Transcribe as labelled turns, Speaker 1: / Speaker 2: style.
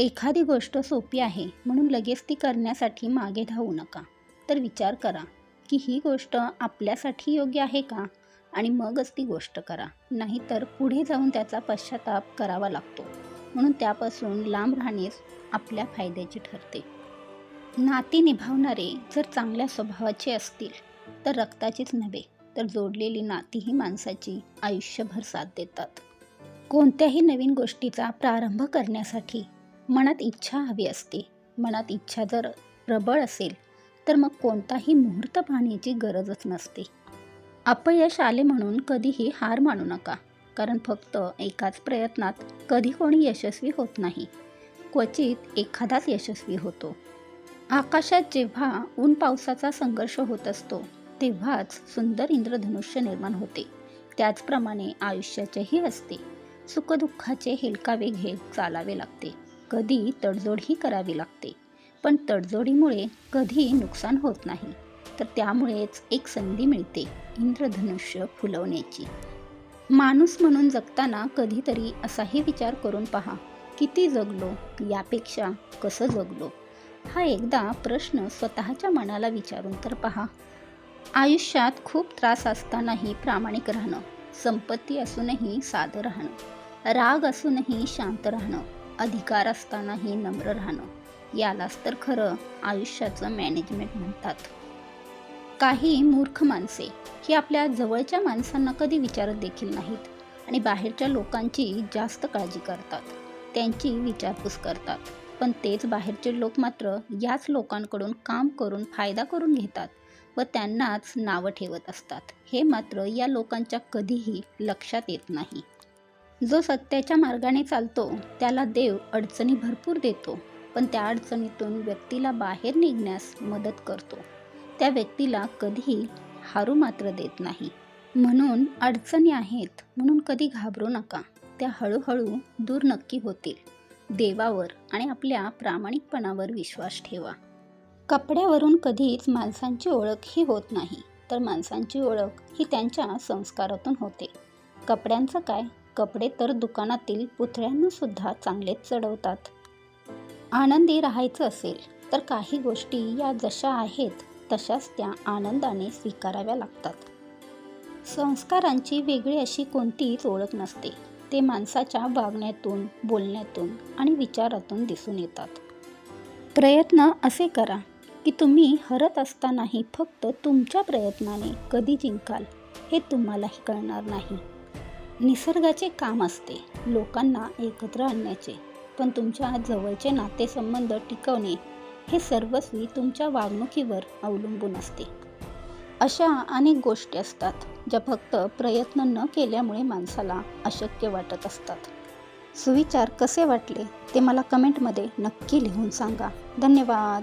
Speaker 1: एखादी गोष्ट सोपी आहे म्हणून लगेच ती करण्यासाठी मागे धावू नका. तर विचार करा की ही गोष्ट आपल्यासाठी योग्य आहे का? आणि मगच ती गोष्ट करा. नाहीतर पुढे जाऊन त्याचा पश्चाताप करावा लागतो. म्हणून त्यापासून लांब राहणेच आपल्या फायद्याचे ठरते. नाती निभावणारे जर चांगल्या स्वभावाचे असतील तर रक्ताचीच नव्हे तर जोडलेली नातीही माणसाची आयुष्यभर साथ देतात. कोणत्याही नवीन गोष्टीचा प्रारंभ करण्यासाठी मनात इच्छा हवी असते. मनात इच्छा जर प्रबळ असेल तर मग कोणताही मुहूर्त पाहण्याची गरजच नसते. अपयश आले म्हणून कधीही हार मानू नका कारण फक्त एकाच प्रयत्नात कधी कोणी यशस्वी होत नाही. क्वचित एखादाच यशस्वी होतो. आकाशात जेव्हा ऊन पावसाचा संघर्ष होत असतो तेव्हाच सुंदर इंद्रधनुष्य निर्माण होते. त्याचप्रमाणे आयुष्याचेही असते. सुखदुःखाचे हेलकावे घेत चालावे लागते. कधी तडजोडही करावी लागते. पण तडजोडीमुळे कधी नुकसान होत नाही. तर त्यामुळेच एक संधी मिळते इंद्रधनुष्य फुलवण्याची. माणूस म्हणून जगताना कधीतरी असाही विचार करून पहा किती जगलो यापेक्षा कसं जगलो? हा एकदा प्रश्न स्वतःच्या मनाला विचारून तर पहा. आयुष्यात खूप त्रास असतानाही प्रामाणिक राहणं संपत्ती असूनही साधं राहणं राग असूनही शांत राहणं अधिकार असतानाही नम्र राहणं यालाच तर खरं आयुष्याचं मॅनेजमेंट म्हणतात. काही मूर्ख माणसे ही आपल्या जवळच्या माणसांना कधी विचारत देखील नाहीत आणि बाहेरच्या लोकांची जास्त काळजी करतात. त्यांची विचारपूस करतात. पण तेच बाहेरचे लोक मात्र याच लोकांकडून काम करून फायदा करून घेतात व त्यांनाच नावं ठेवत असतात. हे मात्र या लोकांच्या कधीही लक्षात येत नाही. जो सत्याच्या मार्गाने चालतो त्याला देव अडचणी भरपूर देतो पण त्या अडचणीतून व्यक्तीला बाहेर निघण्यास मदत करतो. त्या व्यक्तीला कधीही हारू मात्र देत नाही. म्हणून अडचणी आहेत म्हणून कधी घाबरू नका. त्या हळूहळू दूर नक्की होतील. देवावर आणि आपल्या प्रामाणिकपणावर विश्वास ठेवा. कपड्यावरून कधीच माणसांची ओळख ही होत नाही तर माणसांची ओळख ही त्यांच्या संस्कारातून होते. कपड्यांचं काय? कपडे तर दुकानातील पुतळ्यांनासुद्धा चांगलेच चढवतात. आनंदी राहायचं असेल तर काही गोष्टी या जशा आहेत तशाच त्या आनंदाने स्वीकाराव्या लागतात. संस्कारांची वेगळी अशी कोणतीच ओळख नसते. ते माणसाच्या वागण्यातून बोलण्यातून आणि विचारातून दिसून येतात. प्रयत्न असे करा की तुम्ही हरत असतानाही फक्त तुमच्या प्रयत्नाने कधी जिंकाल हे तुम्हालाही कळणार नाही. निसर्गाचे काम असते. लोकांना एकत्र आणण्याचे. पण तुमच्या जवळचे नातेसंबंध टिकवणे हे सर्वस्वी तुमच्या वागणुकीवर अवलंबून असते. अशा अनेक गोष्टी असतात ज्या फक्त प्रयत्न न केल्यामुळे माणसाला अशक्य वाटत असतात. सुविचार कसे वाटले ते मला कमेंटमध्ये नक्की लिहून सांगा. धन्यवाद.